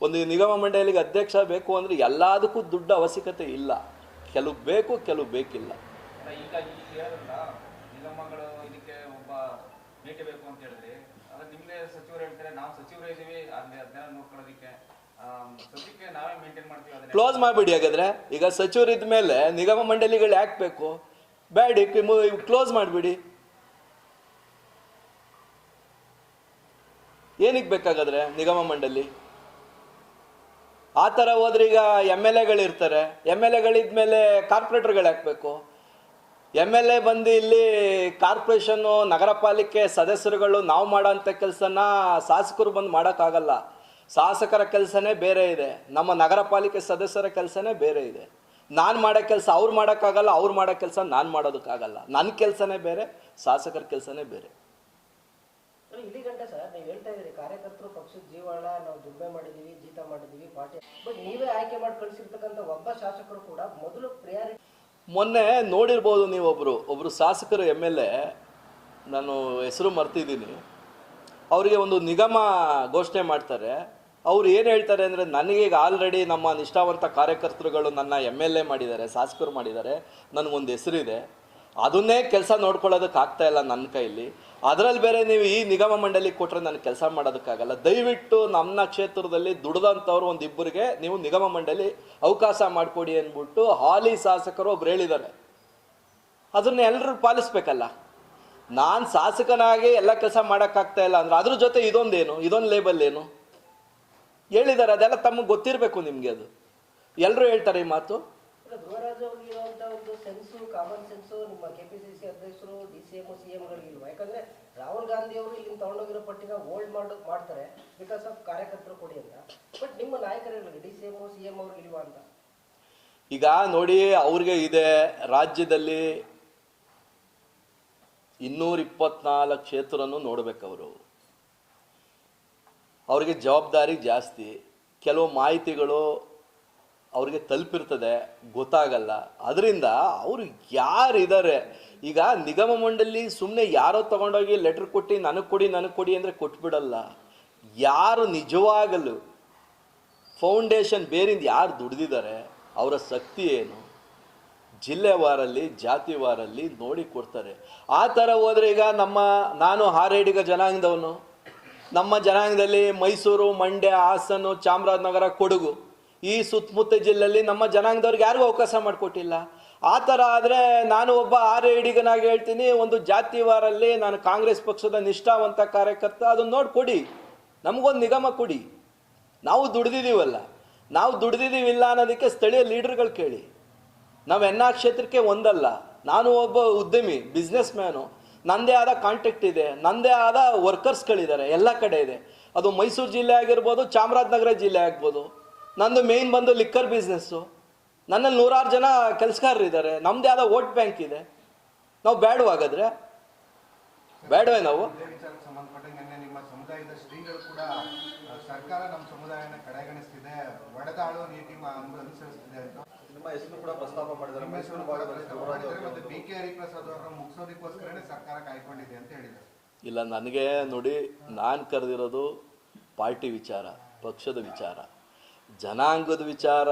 ಒಂದು ನಿಗಮ ಮಂಡಳಿಗೆ ಅಧ್ಯಕ್ಷ ಬೇಕು ಅಂದರೆ ಎಲ್ಲದಕ್ಕೂ ದುಡ್ಡು ಅವಶ್ಯಕತೆ ಇಲ್ಲ. ಕೆಲವು ಬೇಕು, ಕೆಲವು ಬೇಕಿಲ್ಲ. ಈಗ ಹೇಳಿದ್ರಲ್ಲ ನಿಗಮಗಳು ಇದಕ್ಕೆ ಒಬ್ಬ ಭೇಟಿ ಬೇಕು ಅಂತ ಹೇಳಿದ್ರಿ, ಅದ್ರ ನಿಮ್ಗೆ ಸಚಿವರು ಹೇಳ್ತಾರೆ, ನಾವು ಸಚಿವರು ಇದ್ದೀವಿ ಅಲ್ಲಿ ಅದನ್ನೆಲ್ಲ ನೋಡ್ಕೊಳ್ಳೋದಕ್ಕೆ ಸದ್ಯಕ್ಕೆ ನಾವೇ ಮೇಂಟೈನ್ ಮಾಡ್ತೀವಿ ಅದನ್ನ ಕ್ಲೋಸ್ ಮಾಡ್ಬಿಡಿ ಹಾಗಾದ್ರೆ. ಈಗ ಸಚಿವರು ಮೇಲೆ ನಿಗಮ ಮಂಡಳಿಗಳು ಯಾಕೆ ಬೇಕು? ಬೇಡಿ ಕ್ಲೋಸ್ ಮಾಡಿಬಿಡಿ. ಏನಕ್ಕೆ ಬೇಕಾಗಾದ್ರೆ ನಿಗಮ ಮಂಡಳಿ? ಆ ಥರ ಹೋದ್ರೆ ಈಗ ಎಂ ಎಲ್ ಎಗಳಿರ್ತಾರೆ ಎಂ ಎಲ್ ಎಗಳಿದ್ಮೇಲೆ ಕಾರ್ಪೊರೇಟರ್ಗಳು ಹಾಕ್ಬೇಕು ಎಂ ಎಲ್ ಎ ಬಂದು ಇಲ್ಲಿ ಕಾರ್ಪೊರೇಷನ್ನು, ನಗರ ಪಾಲಿಕೆ ಸದಸ್ಯರುಗಳು ನಾವು ಮಾಡೋಂಥ ಕೆಲಸನ ಶಾಸಕರು ಬಂದು ಮಾಡೋಕ್ಕಾಗಲ್ಲ. ಶಾಸಕರ ಕೆಲಸನೇ ಬೇರೆ ಇದೆ. ನಮ್ಮ ನಗರ ಪಾಲಿಕೆ ಸದಸ್ಯರ ಕೆಲಸನೇ ಬೇರೆ ಇದೆ. ನಾನು ಮಾಡೋ ಕೆಲಸ ಅವ್ರು ಮಾಡೋಕ್ಕಾಗಲ್ಲ, ಅವ್ರು ಮಾಡೋ ಕೆಲಸ ನಾನು ಮಾಡೋದಕ್ಕಾಗಲ್ಲ. ನನ್ನ ಕೆಲಸನೇ ಬೇರೆ, ಶಾಸಕರ ಕೆಲಸನೇ ಬೇರೆ. ಇಲ್ಲಿ ಕಾರ್ಯಕರ್ತರು ಪಕ್ಷದ ಜೀವಾಳ, ನಾವು ದುಡಿಮೆ ಮಾಡಿದೀವಿ ಜೀತ ಮಾಡಿದೀವಿ ಪಾರ್ಟಿ. ಬಟ್ ನೀವೇ ಆಯ್ಕೆ ಮಾಡಿ ಕಳಿಸಿರ್ತಕ್ಕಂಥ ಒಬ್ಬ ಶಾಸಕರು ಕೂಡ ಮೊದಲು ಪ್ರಿಯಾರಿಟಿ ಮೊನ್ನೆ ನೋಡಿರ್ಬೋದು ನೀವೊಬ್ಬರು ಒಬ್ಬರು ಶಾಸಕರು ಎಂ ಎಲ್ ಎ, ನಾನು ಹೆಸರು ಮರ್ತಿದ್ದೀನಿ. ಅವರಿಗೆ ಒಂದು ನಿಗಮ ಘೋಷಣೆ ಮಾಡ್ತಾರೆ. ಅವ್ರು ಏನು ಹೇಳ್ತಾರೆ ಅಂದರೆ, ನನಗೀಗ ಆಲ್ರೆಡಿ ನಮ್ಮ ನಿಷ್ಠಾವಂತ ಕಾರ್ಯಕರ್ತರುಗಳು ನನ್ನ ಎಂ ಎಲ್ ಎ ಮಾಡಿದ್ದಾರೆ, ಶಾಸಕರು ಮಾಡಿದ್ದಾರೆ, ನನಗೊಂದು ಹೆಸರಿದೆ. ಅದನ್ನೇ ಕೆಲಸ ನೋಡ್ಕೊಳ್ಳೋದಕ್ಕೆ ಆಗ್ತಾ ಇಲ್ಲ ನನ್ನ ಕೈಲಿ. ಅದರಲ್ಲಿ ಬೇರೆ ನೀವು ಈ ನಿಗಮ ಮಂಡಳಿ ಕೊಟ್ಟರೆ ನಾನು ಕೆಲಸ ಮಾಡೋದಕ್ಕಾಗಲ್ಲ. ದಯವಿಟ್ಟು ನಮ್ಮ ಕ್ಷೇತ್ರದಲ್ಲಿ ದುಡ್ದಂಥವ್ರು ಒಂದಿಬ್ಬರಿಗೆ ನೀವು ನಿಗಮ ಮಂಡಳಿ ಅವಕಾಶ ಮಾಡಿಕೊಡಿ ಅಂದ್ಬಿಟ್ಟು ಹಾಲಿ ಶಾಸಕರು ಒಬ್ರು ಹೇಳಿದ್ದಾರೆ. ಅದನ್ನ ಎಲ್ಲರೂ ಪಾಲಿಸ್ಬೇಕಲ್ಲ. ನಾನು ಶಾಸಕನಾಗಿ ಎಲ್ಲ ಕೆಲಸ ಮಾಡೋಕ್ಕಾಗ್ತಾ ಇಲ್ಲ ಅಂದ್ರೆ ಅದ್ರ ಜೊತೆ ಇದೊಂದೇನು? ಇದೊಂದು ಲೇಬಲ್ ಏನು? ಹೇಳಿದ್ದಾರೆ, ಅದೆಲ್ಲ ತಮಗೆ ಗೊತ್ತಿರಬೇಕು ನಿಮಗೆ ಅದು. ಎಲ್ಲರೂ ಹೇಳ್ತಾರೆ ಈ ಮಾತು? ಧ್ರುವರಾಜ್ ಅವ್ರಿಗೆ ಇರುವಂತ ಒಂದು ಸೆನ್ಸು ಕಾಮನ್ ಸೆನ್ಸು ನಿಮ್ಮ ಕೆಪಿಸಿಸಿ ಅಧ್ಯಕ್ಷರು ಡಿ ಸಿ ಎಂ ಸಿ ಎಂಗಳಿಗಿಲ್ವಾ ಯಾಕಂದ್ರೆ ರಾಹುಲ್ ಗಾಂಧಿ ಅವರು ಇಲ್ಲಿ ತಗೊಂಡೋಗಿರೋ ಪಟ್ಟಿನ ಹೋಲ್ಡ್ ಮಾಡ್, ಮಾಡ್ತಾರೆ ಬಿಕಾಸ್ ಆಫ್ ಕಾರ್ಯಕರ್ತರು ಕೊಡಿ ಅಂತ. ಬಟ್ ನಿಮ್ಮ ನಾಯಕರುಗಳಿಗೆ D C M C M ಅವ್ರಿಗೆ ಇಲ್ವಾ ಅಂತ? ಈಗ ನೋಡಿ, ಅವ್ರಿಗೆ ಇದೆ ರಾಜ್ಯದಲ್ಲಿ ಇನ್ನೂರ ಇಪ್ಪತ್ನಾಲ್ಕು ಕ್ಷೇತ್ರನೂ ನೋಡ್ಬೇಕು ಅವರು. ಅವ್ರಿಗೆ ಜವಾಬ್ದಾರಿ ಜಾಸ್ತಿ. ಕೆಲವು ಮಾಹಿತಿಗಳು ಅವ್ರಿಗೆ ತಲುಪಿರ್ತದೆ, ಗೊತ್ತಾಗಲ್ಲ. ಅದರಿಂದ ಅವರು ಯಾರಿದ್ದಾರೆ? ಈಗ ನಿಗಮ ಮಂಡಳಿ ಸುಮ್ಮನೆ ಯಾರೋ ತಗೊಂಡೋಗಿ ಲೆಟ್ರ್ ಕೊಟ್ಟು, ನನಗೆ ಕೊಡಿ ನನಗೆ ಕೊಡಿ ಅಂದರೆ ಕೊಟ್ಬಿಡಲ್ಲ. ಯಾರು ನಿಜವಾಗಲು ಫೌಂಡೇಶನ್ ಬೇರಿಂದ ಯಾರು ದುಡಿದಿದ್ದಾರೆ? ಅವರ ಶಕ್ತಿ ಏನು? ಜಿಲ್ಲೆವಾರಲ್ಲಿ ಜಾತಿವಾರಲ್ಲಿ ಜಾತಿ ವಾರಲ್ಲಿ ನೋಡಿ ಕೊಡ್ತಾರೆ. ಆ ಥರ ಹೋದರೆ ಈಗ ನಮ್ಮ, ನಾನು ಹಾರೇಡಿಗ ಜನಾಂಗದವನು. ನಮ್ಮ ಜನಾಂಗದಲ್ಲಿ ಮೈಸೂರು, ಮಂಡ್ಯ, ಹಾಸನ, ಚಾಮರಾಜನಗರ ಕೊಡಗು. ಈ ಸುತ್ತಮುತ್ತ ಜಿಲ್ಲೆಯಲ್ಲಿ ನಮ್ಮ ಜನಾಂಗದವ್ರಿಗೆ ಯಾರಿಗೂ ಅವಕಾಶ ಮಾಡಿಕೊಟ್ಟಿಲ್ಲ. ಆ ಥರ ಆದರೆ ನಾನು ಒಬ್ಬ ಆರೇಡಿಗನಾಗಿ ಹೇಳ್ತೀನಿ, ಒಂದು ಜಾತಿವಾರಲ್ಲಿ ನಾನು ಕಾಂಗ್ರೆಸ್ ಪಕ್ಷದ ನಿಷ್ಠಾವಂತ ಕಾರ್ಯಕರ್ತ, ಅದನ್ನು ನೋಡಿ ಕೊಡಿ. ನಮಗೊಂದು ನಿಗಮ ಕೊಡಿ. ನಾವು ದುಡ್ದಿದ್ದೀವಲ್ಲ ನಾವು ದುಡ್ದಿದ್ದೀವಿಲ್ಲ ಅನ್ನೋದಕ್ಕೆ ಸ್ಥಳೀಯ ಲೀಡರ್ಗಳು ಕೇಳಿ. ನಾವು ಎನ್ನ ಕ್ಷೇತ್ರಕ್ಕೆ ಒಂದಲ್ಲ. ನಾನು ಒಬ್ಬ ಉದ್ಯಮಿ ಬಿಸ್ನೆಸ್ ಮ್ಯಾನು ನನ್ನದೇ ಆದ ಕಾಂಟ್ಯಾಕ್ಟ್ ಇದೆ. ನನ್ನದೇ ಆದ ವರ್ಕರ್ಸ್ಗಳಿದ್ದಾರೆ ಎಲ್ಲ ಕಡೆ ಇದೆ. ಅದು ಮೈಸೂರು ಜಿಲ್ಲೆ ಆಗಿರ್ಬೋದು, ಚಾಮರಾಜನಗರ ಜಿಲ್ಲೆ ಆಗ್ಬೋದು. ನಂದು ಮೇಯ್ನ್ ಬಂದು ಲಿಕ್ಕರ್ ಬಿಸ್ನೆಸ್ಸು ನನ್ನಲ್ಲಿ ನೂರಾರು ಜನ ಕೆಲಸಗಾರರಿದ್ದಾರೆ ನಮ್ದು ಆದ ವೋಟ್ ಬ್ಯಾಂಕ್ ಇದೆ. ನಾವು ಬೇಡವಾಗಾದ್ರೆ ಬೇಡವೇ ನಾವು? ಇಲ್ಲ ನನಗೆ ನೋಡಿ ನಾನು ಕರೆದಿರೋದು ಪಾರ್ಟಿ ವಿಚಾರ ಪಕ್ಷದ ವಿಚಾರ. ಜನಾಂಗದ ವಿಚಾರ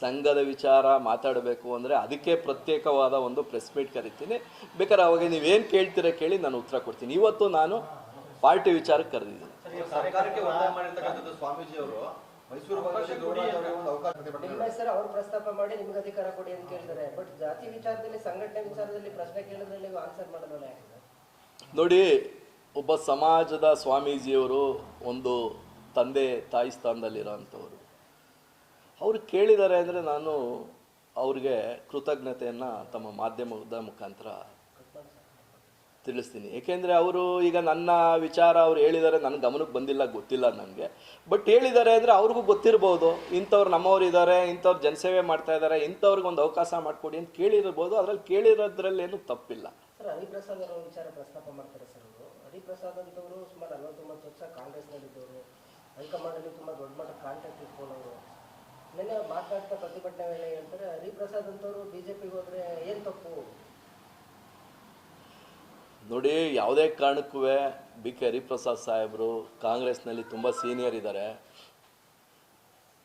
ಸಂಘದ ವಿಚಾರ ಮಾತಾಡಬೇಕು ಅಂದರೆ ಅದಕ್ಕೆ ಪ್ರತ್ಯೇಕವಾದ ಒಂದು ಪ್ರೆಸ್ ಮೀಟ್ ಕರಿತೀನಿ. ಬೇಕಾದ್ರೆ ಅವಾಗ ನೀವೇನು ಕೇಳ್ತೀರ ಕೇಳಿ ನಾನು ಉತ್ತರ ಕೊಡ್ತೀನಿ. ಇವತ್ತು ನಾನು ಪಾರ್ಟಿ ವಿಚಾರಕ್ಕೆ ಕರೆದಿದ್ದೀನಿ. ಸರ್ಕಾರಕ್ಕೆ ಒತ್ತಾಯ ಮಾಡಿರ್ತಕ್ಕಂಥದ್ದು ಸ್ವಾಮೀಜಿ ಅವರು ಮೈಸೂರು ಭಾಗದಲ್ಲಿ ಗೌಡರಾಜ್ ಅವರಿಗೆ ಒಂದು ಅವಕಾಶ ನಿಮ್ಮ ಹೆಸರು ಅವ್ರು ಪ್ರಸ್ತಾಪ ಮಾಡಿ ನಿಮ್ಗೆ ಅಧಿಕಾರ ಕೊಡಿ ಅಂತ ಕೇಳ್ತಾರೆ ಬಟ್ ಜಾತಿ ವಿಚಾರದಲ್ಲಿ ಸಂಘಟನೆ ವಿಚಾರದಲ್ಲಿ ಪ್ರಶ್ನೆ ಕೇಳಿದ್ರೆ ನೀವು ಆನ್ಸರ್ ಮಾಡೋದಲ್ಲ ನೋಡಿ ಒಬ್ಬ ಸಮಾಜದ ಸ್ವಾಮೀಜಿಯವರು ಒಂದು ತಂದೆ ತಾಯಿ ಸ್ಥಾನದಲ್ಲಿರೋಂಥವ್ರು. ಅವರು ಕೇಳಿದ್ದಾರೆ ಅಂದರೆ ನಾನು ಅವ್ರಿಗೆ ಕೃತಜ್ಞತೆಯನ್ನು ತಮ್ಮ ಮಾಧ್ಯಮದ ಮುಖಾಂತರ ತಿಳಿಸ್ತೀನಿ. ಏಕೆಂದರೆ ಅವರು ಈಗ ನನ್ನ ವಿಚಾರ ಅವ್ರು ಹೇಳಿದ್ದಾರೆ ನನ್ನ ಗಮನಕ್ಕೆ ಬಂದಿಲ್ಲ, ಗೊತ್ತಿಲ್ಲ ನನಗೆ. ಬಟ್ ಹೇಳಿದ್ದಾರೆ ಅಂದರೆ ಅವ್ರಿಗೂ ಗೊತ್ತಿರ್ಬೋದು. ಇಂಥವ್ರು ನಮ್ಮವ್ರು ಇದ್ದಾರೆ, ಇಂಥವ್ರು ಜನಸೇವೆ ಮಾಡ್ತಾ ಇದ್ದಾರೆ, ಇಂಥವ್ರಿಗೆ ಒಂದು ಅವಕಾಶ ಮಾಡಿಕೊಡಿ ಅಂತ ಕೇಳಿರ್ಬೋದು. ಅದರಲ್ಲಿ ಕೇಳಿರೋದ್ರಲ್ಲಿ ಏನು ತಪ್ಪಿಲ್ಲ. ಹರಿಪ್ರಸಾದ್ ಅವರ ವಿಚಾರ ಪ್ರಸ್ತಾಪ ಮಾಡ್ತಾರೆ ಸರ್ ಅವರು. ಹರಿಪ್ರಸಾದ್ ಅಂತವರು ಸುಮಾರು ಅರವತ್ತೊಂಬತ್ತು ವರ್ಷ ಕಾಂಗ್ರೆಸ್ನಲ್ಲಿದ್ದವರು. ಹೈಕಮಾಂಡಲ್ಲಿ ತುಂಬ ದೊಡ್ಡ ಮಟ್ಟ ಕಾಂಟ್ಯಾಕ್ಟ್ ಇಟ್ಕೊಂಡವರು. ನಿನ್ನೆ ಮಾತಾಡ್ತಾ ಪ್ರತಿಭಟನೆ ವೇಳೆ ಹೇಳ್ತಾರೆ, ಹರಿಪ್ರಸಾದ್ ಅಂತವರು ಬಿಜೆಪಿ ಹೋದ್ರೆ ಏನು ತಪ್ಪು? ನೋಡಿ, ಯಾವುದೇ ಕಾರಣಕ್ಕೂ ಬಿ ಕೆ ಹರಿಪ್ರಸಾದ್ ಸಾಹೇಬರು ಕಾಂಗ್ರೆಸ್ನಲ್ಲಿ ತುಂಬ ಸೀನಿಯರ್ ಇದ್ದಾರೆ.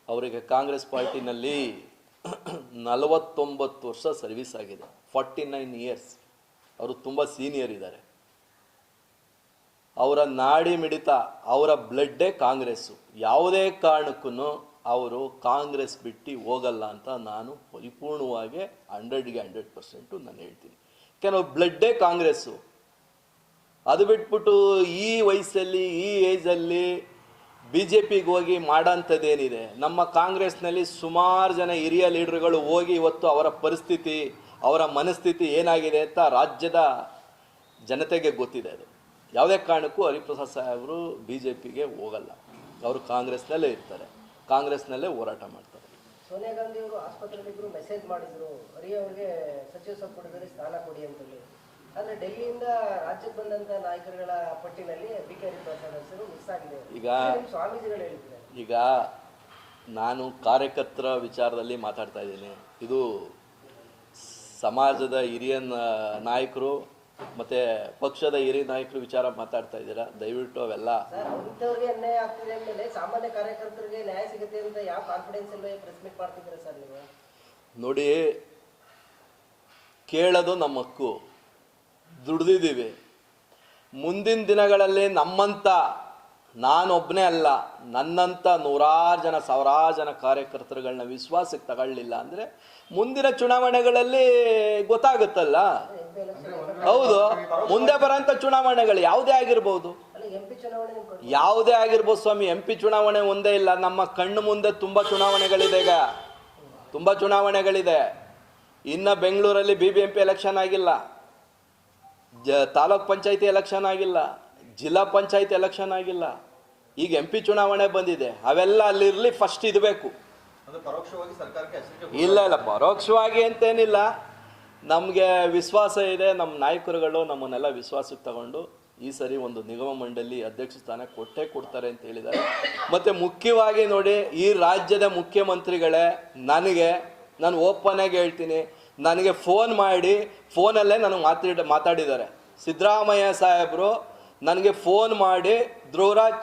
ಅವರಿಗೆ ಕಾಂಗ್ರೆಸ್ ಪಾರ್ಟಿನಲ್ಲಿ ನಲವತ್ತೊಂಬತ್ತು ವರ್ಷ ಸರ್ವಿಸ್ ಆಗಿದೆ. Forty nine years. ಅವರು ತುಂಬ ಸೀನಿಯರ್ ಇದ್ದಾರೆ. ಅವರ ನಾಡಿ ಮಿಡಿತ, ಅವರ ಬ್ಲಡ್ಡೇ ಕಾಂಗ್ರೆಸ್ಸು. ಯಾವುದೇ ಕಾರಣಕ್ಕೂ ಅವರು ಕಾಂಗ್ರೆಸ್ ಬಿಟ್ಟು ಹೋಗಲ್ಲ ಅಂತ ನಾನು ಪರಿಪೂರ್ಣವಾಗಿ ಹಂಡ್ರೆಡ್ಗೆ ಹಂಡ್ರೆಡ್ ಪರ್ಸೆಂಟು ನಾನು ಹೇಳ್ತೀನಿ. ಕೆಲವು ಬ್ಲಡ್ಡೇ ಕಾಂಗ್ರೆಸ್ಸು. ಅದು ಬಿಟ್ಬಿಟ್ಟು ಈ ವಯಸ್ಸಲ್ಲಿ, ಈ ಏಜಲ್ಲಿ ಬಿ ಜೆ ಪಿಗೆ ಹೋಗಿ ಮಾಡೋಂಥದ್ದೇನಿದೆ? ನಮ್ಮ ಕಾಂಗ್ರೆಸ್ನಲ್ಲಿ ಸುಮಾರು ಜನ ಹಿರಿಯ ಲೀಡರ್ಗಳು ಹೋಗಿ ಇವತ್ತು ಅವರ ಪರಿಸ್ಥಿತಿ, ಅವರ ಮನಸ್ಥಿತಿ ಏನಾಗಿದೆ ಅಂತ ರಾಜ್ಯದ ಜನತೆಗೆ ಗೊತ್ತಿದೆ ಅದು. ಯಾವುದೇ ಕಾರಣಕ್ಕೂ ಹರಿಪ್ರಸಾದ್ ಸಾಹೇಬರು ಬಿ ಜೆ ಪಿಗೆ ಹೋಗಲ್ಲ. ಅವರು ಕಾಂಗ್ರೆಸ್ನಲ್ಲೇ ಇರ್ತಾರೆ. ಕಾಂಗ್ರೆಸ್ನಲ್ಲೇ ಹೋರಾಟ ಮಾಡ್ತಾರೆ. ಸೋನಿಯಾ ಗಾಂಧಿ ಅವರು ಆಸ್ಪತ್ರೆಯಲ್ಲಿದ್ರು ಮೆಸೇಜ್ ಮಾಡಿದ್ರು ಹರಿ ಅವರಿಗೆ ಸಚಿವ ಸಂಪುಟದಲ್ಲಿ ಸ್ಥಾನ ಕೊಡಿ ಅಂತೇಳಿ. ಆದರೆ ಡೆಲ್ಲಿಯಿಂದ ರಾಜ್ಯಕ್ಕೆ ಬಂದಂತ ನಾಯಕರುಗಳ ಪಟ್ಟಿನಲ್ಲಿ ಬಿ ಕೆ ಹರಿಪ್ರಸಾದ್ ಹೆಸರು ಮಿಸ್ ಆಗಿದೆ. ಈಗ- ಸ್ವಾಮೀಜಿಗಳು ಹೇಳಿದ್ದಾರೆ ಈಗ ನಾನು ಕಾರ್ಯಕರ್ತರ ವಿಚಾರದಲ್ಲಿ ಮಾತಾಡ್ತಾ ಇದ್ದೀನಿ. ಇದು ಸಮಾಜದ ಹಿರಿಯ ನಾಯಕರು ಮತ್ತು ಪಕ್ಷದ ಹಿರಿಯ ನಾಯಕರು ವಿಚಾರ ಮಾತಾಡ್ತಾ ಇದ್ದೀರಾ? ದಯವಿಟ್ಟು ಅವೆಲ್ಲ ಸಾಮಾನ್ಯ ಕಾರ್ಯಕರ್ತರಿಗೆ ನ್ಯಾಯ ಸಿಗುತ್ತೆ ಅಂತ ಯಾವ ಕಾನ್ಫಿಡೆನ್ಸ್ ಪ್ರೆಸ್ ಮೀಟ್ ಮಾಡ್ತಿದ್ದೀರಾ ಸರ್ ನೀವು? ನೋಡಿ ಕೇಳೋದು ನಮ್ಮ ಹಕ್ಕು. ದುಡ್ದಿದ್ದೀವಿ. ಮುಂದಿನ ದಿನಗಳಲ್ಲಿ ನಮ್ಮಂಥ ನಾನೊಬ್ಬನೇ ಅಲ್ಲ ನನ್ನಂಥ ನೂರಾರು ಜನ ಸಾವಿರಾರು ಜನ ಕಾರ್ಯಕರ್ತರುಗಳನ್ನ ವಿಶ್ವಾಸಕ್ಕೆ ತಗೊಳ್ಳಿಲ್ಲ ಅಂದರೆ ಮುಂದಿನ ಚುನಾವಣೆಗಳಲ್ಲಿ ಗೊತ್ತಾಗುತ್ತಲ್ಲ? ಹೌದು, ಮುಂದೆ ಬರೋಂಥ ಚುನಾವಣೆಗಳು ಯಾವುದೇ ಆಗಿರ್ಬೋದು. ಯಾವುದೇ ಆಗಿರ್ಬೋದು ಸ್ವಾಮಿ, ಎಂ ಪಿ ಚುನಾವಣೆ ಒಂದೇ ಇಲ್ಲ, ನಮ್ಮ ಕಣ್ಣು ಮುಂದೆ ತುಂಬ ಚುನಾವಣೆಗಳಿದೆ ಈಗ. ತುಂಬ ಚುನಾವಣೆಗಳಿದೆ. ಇನ್ನು ಬೆಂಗಳೂರಲ್ಲಿ B B M P election ಆಗಿಲ್ಲ. ಜ, ತಾಲೂಕ್ ಪಂಚಾಯತಿ ಎಲೆಕ್ಷನ್ ಆಗಿಲ್ಲ. ಜಿಲ್ಲಾ ಪಂಚಾಯತ್ ಎಲೆಕ್ಷನ್ ಆಗಿಲ್ಲ. ಈಗ ಎಂ ಪಿ ಚುನಾವಣೆ ಬಂದಿದೆ. ಅವೆಲ್ಲ ಅಲ್ಲಿರಲಿ ಫಸ್ಟ್ ಇರಬೇಕು ಇಲ್ಲ ಇಲ್ಲ ಪರೋಕ್ಷವಾಗಿ ಅಂತೇನಿಲ್ಲ. ನಮಗೆ ವಿಶ್ವಾಸ ಇದೆ ನಮ್ಮ ನಾಯಕರುಗಳು ನಮ್ಮನ್ನೆಲ್ಲ ವಿಶ್ವಾಸಕ್ಕೆ ತಗೊಂಡು ಈ ಸರಿ ಒಂದು ನಿಗಮ ಮಂಡಳಿ ಅಧ್ಯಕ್ಷ ಸ್ಥಾನ ಕೊಟ್ಟೇ ಕೊಡ್ತಾರೆ ಅಂತ ಹೇಳಿದ್ದಾರೆ. ಮತ್ತು ಮುಖ್ಯವಾಗಿ ನೋಡಿ ಈ ರಾಜ್ಯದ ಮುಖ್ಯಮಂತ್ರಿಗಳೇ ನನಗೆ ನಾನು ಓಪನ್ ಆಗಿ ಹೇಳ್ತೀನಿ ನನಗೆ ಫೋನ್ ಮಾಡಿ ಫೋನಲ್ಲೇ ನನಗೆ ಮಾತಾಡಿ ಮಾತಾಡಿದ್ದಾರೆ. ಸಿದ್ದರಾಮಯ್ಯ ಸಾಹೇಬರು ನನಗೆ ಫೋನ್ ಮಾಡಿ, ಧ್ರುವರಾಜ್,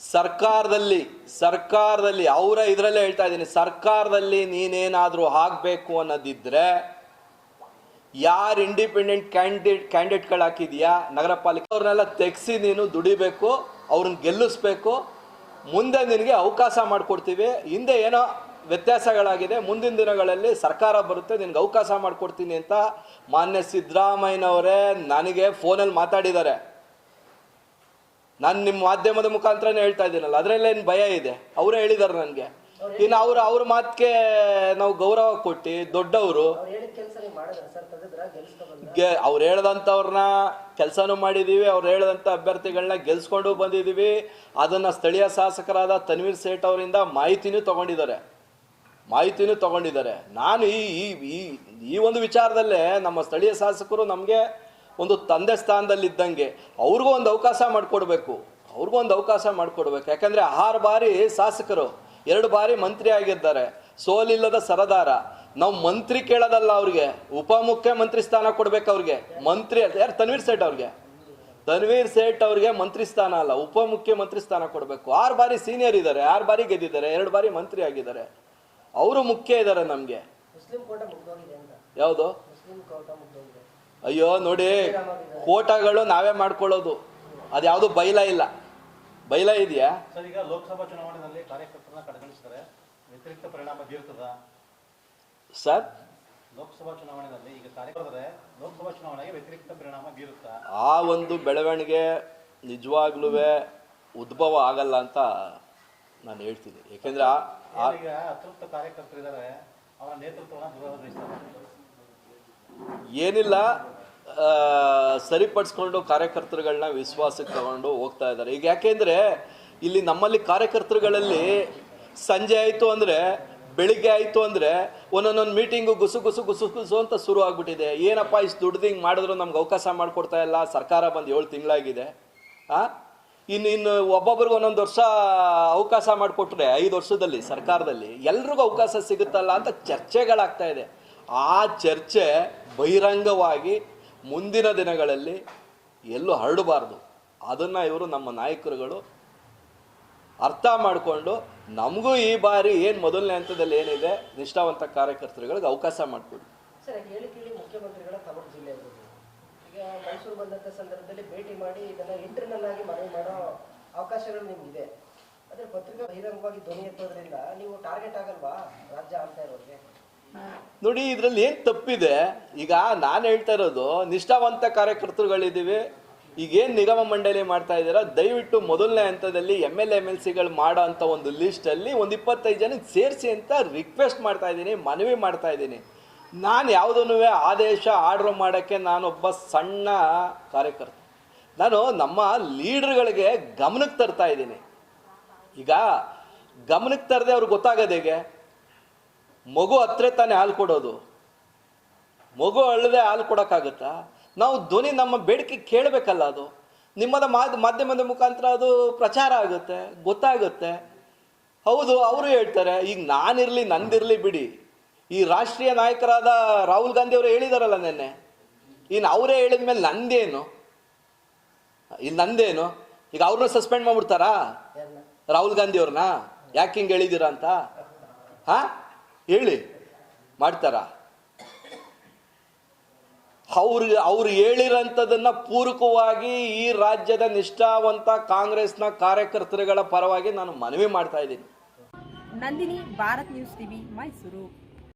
ಸರ್ಕಾರದಲ್ಲಿ ಸರ್ಕಾರದಲ್ಲಿ, ಅವರ ಇದರಲ್ಲೇ ಹೇಳ್ತಾ ಇದ್ದೀನಿ, ಸರ್ಕಾರದಲ್ಲಿ ನೀನೇನಾದರೂ ಆಗಬೇಕು ಅನ್ನೋದಿದ್ರೆ ಯಾರು ಇಂಡಿಪೆಂಡೆಂಟ್ ಕ್ಯಾಂಡಿಡೇಟ್ ಕ್ಯಾಂಡಿಡೇಟ್ಗಳು ಹಾಕಿದ್ಯಾ? ನಗರ ಪಾಲಿಕೆ ಅವ್ರನ್ನೆಲ್ಲ ತೆಗೆಸಿ ನೀನು ದುಡಿಬೇಕು, ಅವ್ರನ್ನ ಗೆಲ್ಲಿಸ್ಬೇಕು, ಮುಂದೆ ನಿನಗೆ ಅವಕಾಶ ಮಾಡಿಕೊಡ್ತೀವಿ, ಹಿಂದೆ ಏನೋ ವ್ಯತ್ಯಾಸಗಳಾಗಿದೆ. ಮುಂದಿನ ದಿನಗಳಲ್ಲಿ ಸರ್ಕಾರ ಬರುತ್ತೆ ನಿನ್ಗೆ ಅವಕಾಶ ಮಾಡಿಕೊಡ್ತೀನಿ ಅಂತ ಮಾನ್ಯ ಸಿದ್ದರಾಮಯ್ಯನವರೇ ನನಗೆ ಫೋನಲ್ಲಿ ಮಾತಾಡಿದ್ದಾರೆ. ನಾನು ನಿಮ್ಮ ಮಾಧ್ಯಮದ ಮುಖಾಂತರನೇ ಹೇಳ್ತಾ ಇದ್ದೀನಲ್ಲ ಅದರಲ್ಲೇನು ಭಯ ಇದೆ? ಅವರೇ ಹೇಳಿದ್ದಾರೆ ನನಗೆ. ಇನ್ನು ಅವರು ಅವ್ರ ಮಾತಿಗೆ ನಾವು ಗೌರವ ಕೊಟ್ಟು ದೊಡ್ಡವರು ಅವ್ರು ಗೆ ಹೇಳ್ದಂಥವ್ರನ್ನ ಕೆಲಸನೂ ಮಾಡಿದ್ದೀವಿ ಅವ್ರು ಹೇಳ್ದಂಥ ಅಭ್ಯರ್ಥಿಗಳನ್ನ ಗೆಲ್ಸ್ಕೊಂಡು ಬಂದಿದ್ದೀವಿ ಅದನ್ನು ಸ್ಥಳೀಯ ಶಾಸಕರಾದ ತನ್ವೀರ್ ಸೇಠ್ ಅವರಿಂದ ಮಾಹಿತಿನೂ ತಗೊಂಡಿದ್ದಾರೆ. ಮಾಹಿತಿನೂ ತಗೊಂಡಿದ್ದಾರೆ. ನಾನು ಈ ಈ ಈ ಒಂದು ವಿಚಾರದಲ್ಲೇ ನಮ್ಮ ಸ್ಥಳೀಯ ಶಾಸಕರು ನಮಗೆ ಒಂದು ತಂದೆ ಸ್ಥಾನದಲ್ಲಿದ್ದಂಗೆ ಅವ್ರಿಗೂ ಒಂದು ಅವಕಾಶ ಮಾಡಿಕೊಡ್ಬೇಕು. ಅವ್ರಿಗೂ ಒಂದು ಅವಕಾಶ ಮಾಡಿಕೊಡ್ಬೇಕು. ಯಾಕಂದರೆ ಆರು ಬಾರಿ ಶಾಸಕರು, ಎರಡು ಬಾರಿ ಮಂತ್ರಿ ಆಗಿದ್ದಾರೆ. ಸೋಲಿಲ್ಲದ ಸರದಾರ. ನಾವು ಮಂತ್ರಿ ಕೇಳೋದಲ್ಲ ಅವ್ರಿಗೆ. ಉಪಮುಖ್ಯಮಂತ್ರಿ ಸ್ಥಾನ ಕೊಡ್ಬೇಕು ಅವ್ರಿಗೆ. ಮಂತ್ರಿ ಅಂತ ಯಾರು? ತನ್ವೀರ್ ಸೇಠ್ ಅವ್ರಿಗೆ. ತನ್ವೀರ್ ಸೇಠ್ ಅವ್ರಿಗೆ ಮಂತ್ರಿ ಸ್ಥಾನ ಅಲ್ಲ, ಉಪಮುಖ್ಯಮಂತ್ರಿ ಸ್ಥಾನ ಕೊಡಬೇಕು. ಆರು ಬಾರಿ ಸೀನಿಯರ್ ಇದ್ದಾರೆ, ಆರು ಬಾರಿ ಗೆದ್ದಿದ್ದಾರೆ, ಎರಡು ಬಾರಿ ಮಂತ್ರಿ ಆಗಿದ್ದಾರೆ. ಅವರು ಮುಖ್ಯ ಇದ್ದಾರೆ ನಮಗೆ. ಮುಸ್ಲಿಂ ಕೋಟ ಮುಗ್ದೋಗಿದೆ ಅಂತ. ಯಾವುದು? ಮುಸ್ಲಿಂ ಕೋಟ ಮುಗ್ದೋಗಿದೆ. ಅಯ್ಯೋ ನೋಡಿ ಕೋಟಾಗಳು ನಾವೇ ಮಾಡ್ಕೊಳ್ಳೋದು. ಅದು ಯಾವುದು ಬೈಲ ಇಲ್ಲ. ಬೈಲ ಇದೆಯಾ? ಸರ್ ಈಗ ಲೋಕಸಭಾ ಚುನಾವಣೆಯಲ್ಲಿ ಕಾರ್ಯಕರ್ತರನ್ನ ಕಡೆಗಣಿಸ್ತಾರೆ ವ್ಯತಿರಿಕ್ತ ಪರಿಣಾಮ ಬೀರ್ತದ? ಸರ್? ಲೋಕಸಭಾ ಚುನಾವಣೆಯಲ್ಲಿ ಈಗ ಕಾರ್ಯಕರ್ತರೆ ಲೋಕಸಭಾ ಚುನಾವಣೆಗೆ ವ್ಯತಿರಿಕ್ತ ಪರಿಣಾಮ ಬೀರುತ್ತಾ? ಆ ಒಂದು ಬೆಳವಣಿಗೆ ನಿಜವಾಗ್ಲೂ ಉದ್ಭವ ಆಗಲ್ಲ ಅಂತ ನಾನು ಹೇಳ್ತೀನಿ. ಯಾಕೆಂದ್ರೆ ಆ- ಅತೃಪ್ತ ಕಾರ್ಯಕರ್ತರಿದ್ದಾರೆ ಅವರ ನೇತೃತ್ವವನ್ನು ದುರವಹಿಸ್ತಾರೆ ಏನಿಲ್ಲ ಸರಿಪಡಿಸ್ಕೊಂಡು ಕಾರ್ಯಕರ್ತರುಗಳನ್ನ ವಿಶ್ವಾಸಕ್ಕೆ ತಗೊಂಡು ಹೋಗ್ತಾ ಇದ್ದಾರೆ. ಈಗ ಯಾಕೆಂದ್ರೆ ಇಲ್ಲಿ ನಮ್ಮಲ್ಲಿ ಕಾರ್ಯಕರ್ತರುಗಳಲ್ಲಿ ಸಂಜೆ ಆಯಿತು ಅಂದರೆ ಬೆಳಿಗ್ಗೆ ಆಯಿತು ಅಂದರೆ ಒಂದೊಂದೊಂದು ಮೀಟಿಂಗು ಗುಸು ಗುಸು ಗುಸು ಗುಸು ಅಂತ ಶುರು ಆಗ್ಬಿಟ್ಟಿದೆ. ಏನಪ್ಪ ಇಷ್ಟು ದುಡ್ದು ಹಿಂಗೆ ಮಾಡಿದ್ರು ನಮ್ಗೆ ಅವಕಾಶ ಮಾಡಿಕೊಡ್ತಾ ಇಲ್ಲ ಸರ್ಕಾರ ಬಂದು ಏಳು ತಿಂಗಳಾಗಿದೆ. ಆ? ಇನ್ನು ಇನ್ನು ಒಬ್ಬೊಬ್ರಿಗೆ ಒಂದೊಂದು ವರ್ಷ ಅವಕಾಶ ಮಾಡಿಕೊಟ್ರೆ, ಐದು ವರ್ಷದಲ್ಲಿ, ಸರ್ಕಾರದಲ್ಲಿ ಎಲ್ರಿಗೂ ಅವಕಾಶ ಸಿಗುತ್ತಲ್ಲ ಅಂತ ಚರ್ಚೆಗಳಾಗ್ತಾ ಇದೆ. ಆ ಚರ್ಚೆ ಬಹಿರಂಗವಾಗಿ ಮುಂದಿನ ದಿನಗಳಲ್ಲಿ ಎಲ್ಲೂ ಹರಡಬಾರ್ದು. ಅದನ್ನು ಇವರು ನಮ್ಮ ನಾಯಕರುಗಳು ಅರ್ಥ ಮಾಡಿಕೊಂಡು ನಮಗೂ ಈ ಬಾರಿ ಏನು ಮೊದಲನೇ ಹಂತದಲ್ಲಿ ಏನಿದೆ, ನಿಷ್ಠಾವಂತ ಕಾರ್ಯಕರ್ತರುಗಳಿಗೆ ಅವಕಾಶ ಮಾಡಿಕೊಡಿ. ಮೈಸೂರು ಬಂದಂಥ ಸಂದರ್ಭದಲ್ಲಿ ಭೇಟಿ ಮಾಡಿ ಇದನ್ನ ಇಂಟರ್ನಲ್ ಆಗಿ ಮನವಿ ಮಾಡೋ ಅವಕಾಶಗಳು ನಿಮ್ಗಿದೆ. ಆದ್ರೆ ಪತ್ರಿಕಾ ಬಹಿರಂಗವಾಗಿ ಧ್ವನಿ ಎತ್ತೋದ್ರಿಂದ ನೀವು ಟಾರ್ಗೆಟ್ ಆಗಲ್ವಾ ರಾಜ್ಯ ಆಳ್ತಾ ಇರೋರಿಗೆ? ನೋಡಿ, ಇದರಲ್ಲಿ ಏನು ತಪ್ಪಿದೆ? ಈಗ ನಾನು ಹೇಳ್ತಾ ಇರೋದು, ನಿಷ್ಠಾವಂತ ಕಾರ್ಯಕರ್ತರುಗಳಿದ್ದೀವಿ. ಈಗೇನು ನಿಗಮ ಮಂಡಳಿ ಮಾಡ್ತಾ ಇದ್ದೀರಾ? ದಯವಿಟ್ಟು ಮೊದಲನೇ ಹಂತದಲ್ಲಿ ಎಂ ಎಲ್ ಎಂ ಎಲ್ ಸಿಗಳು ಮಾಡೋ ಅಂಥ ಒಂದು ಲಿಸ್ಟಲ್ಲಿ ಒಂದು ಇಪ್ಪತ್ತೈದು ಜನಕ್ಕೆ ಸೇರಿಸಿ ಅಂತ ರಿಕ್ವೆಸ್ಟ್ ಮಾಡ್ತಾ ಇದ್ದೀನಿ, ಮನವಿ ಮಾಡ್ತಾ ಇದ್ದೀನಿ. ನಾನು ಯಾವುದನ್ನು ಆದೇಶ ಆರ್ಡ್ರ್ ಮಾಡೋಕ್ಕೆ ನಾನೊಬ್ಬ ಸಣ್ಣ ಕಾರ್ಯಕರ್ತ. ನಾನು ನಮ್ಮ ಲೀಡ್ರ್ಗಳಿಗೆ ಗಮನಕ್ಕೆ ತರ್ತಾ ಇದ್ದೀನಿ. ಈಗ ಗಮನಕ್ಕೆ ತರದೆ ಅವ್ರಿಗೆ ಗೊತ್ತಾಗೋದು ಹೇಗೆ? ಮಗು ಹತ್ರ ತಾನೇ ಹಾಲು ಕೊಡೋದು. ಮಗು ಅಳದೆ ಹಾಲು ಕೊಡೋಕ್ಕಾಗುತ್ತಾ? ನಾವು ಧ್ವನಿ ನಮ್ಮ ಬೇಡಿಕೆ ಕೇಳಬೇಕಲ್ಲ ಅದು. ನಿಮ್ಮದ ಮಾಧ್ಯ ಮಾಧ್ಯಮದ ಮುಖಾಂತರ ಅದು ಪ್ರಚಾರ ಆಗುತ್ತೆ, ಗೊತ್ತಾಗುತ್ತೆ. ಹೌದು, ಅವರು ಹೇಳ್ತಾರೆ, ಈಗ ನಾನಿರಲಿ, ನಂದಿರಲಿ ಬಿಡಿ. ಈ ರಾಷ್ಟ್ರೀಯ ನಾಯಕರಾದ ರಾಹುಲ್ ಗಾಂಧಿ ಅವರು ಹೇಳಿದಾರಲ್ಲ ನಿನ್ನೆ. ಇನ್ನು ಅವರೇ ಹೇಳಿದ ಮೇಲೆ ನಂದೇನು? ಇಲ್ಲಿ ನಂದೇನು? ಈಗ ಅವ್ರನ್ನ ಸಸ್ಪೆಂಡ್ ಮಾಡ್ಬಿಡ್ತಾರಾ? ರಾಹುಲ್ ಗಾಂಧಿ ಅವ್ರನ್ನ? ಯಾಕೆ ಹಿಂಗೆ ಹೇಳಿದಿರ ಅಂತ? ಹಾ? ಹೇಳಿ. ಮಾಡ್ತಾರಾ? ಅವ್ರು ಅವ್ರು ಹೇಳಿರೋಂಥದ್ದನ್ನು ಪೂರಕವಾಗಿ ಈ ರಾಜ್ಯದ ನಿಷ್ಠಾವಂತ ಕಾಂಗ್ರೆಸ್ನ ಕಾರ್ಯಕರ್ತರುಗಳ ಪರವಾಗಿ ನಾನು ಮನವಿ ಮಾಡ್ತಾ ಇದ್ದೀನಿ. Nandini, Bharat news TV, Mysuru.